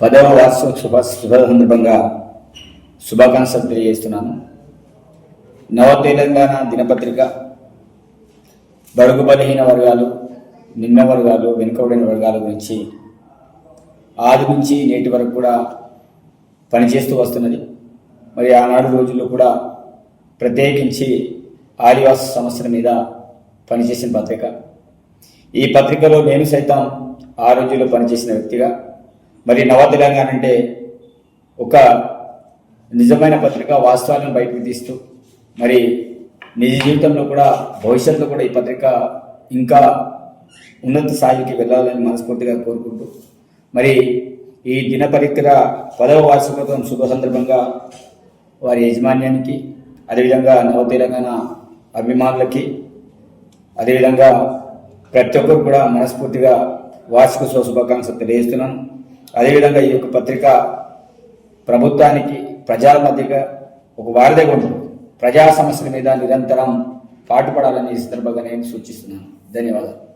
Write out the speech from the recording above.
పదవ వార్షిక శుభ శుభ సందర్భంగా శుభాకాంక్షలు తెలియజేస్తున్నాను. నవ తెలంగాణ దినపత్రిక బడుగు బలహీన వర్గాలు నిమ్న వర్గాలు వెనుకబడిన వర్గాల గురించి ఆది నుంచి నేటి వరకు కూడా పనిచేస్తూ వస్తున్నది. మరి ఆనాడు రోజుల్లో కూడా ప్రత్యేకించి ఆదివాస సమస్యల మీద పనిచేసిన పత్రిక. ఈ పత్రికలో నేను సైతం ఆ రోజుల్లో పనిచేసిన వ్యక్తిగా మరి నవ తెలంగాణ అంటే ఒక నిజమైన పత్రిక వాస్తవాలను బయటకు తీస్తూ మరి నిజ జీవితంలో కూడా భవిష్యత్తులో కూడా ఈ పత్రిక ఇంకా ఉన్నత స్థాయికి వెళ్ళాలని మనస్ఫూర్తిగా కోరుకుంటూ మరి ఈ దినపరిక్ర పదవ వార్షికోత్సవం శుభ సందర్భంగా వారి యాజమాన్యానికి అదేవిధంగా నవ తెలంగాణ అభిమానులకి అదేవిధంగా ప్రతి ఒక్కరు కూడా మనస్ఫూర్తిగా వార్షికోత్సవ శుభాకాంక్షలు తెలియజేస్తున్నాను. అదేవిధంగా ఈ యొక్క పత్రిక ప్రభుత్వానికి ప్రజల మధ్యగా ఒక వారధిగా ఉంటుంది. ప్రజా సమస్యల మీద నిరంతరం పాటుపడాలని ఈ సందర్భంగా నేను సూచిస్తున్నాను. ధన్యవాదాలు.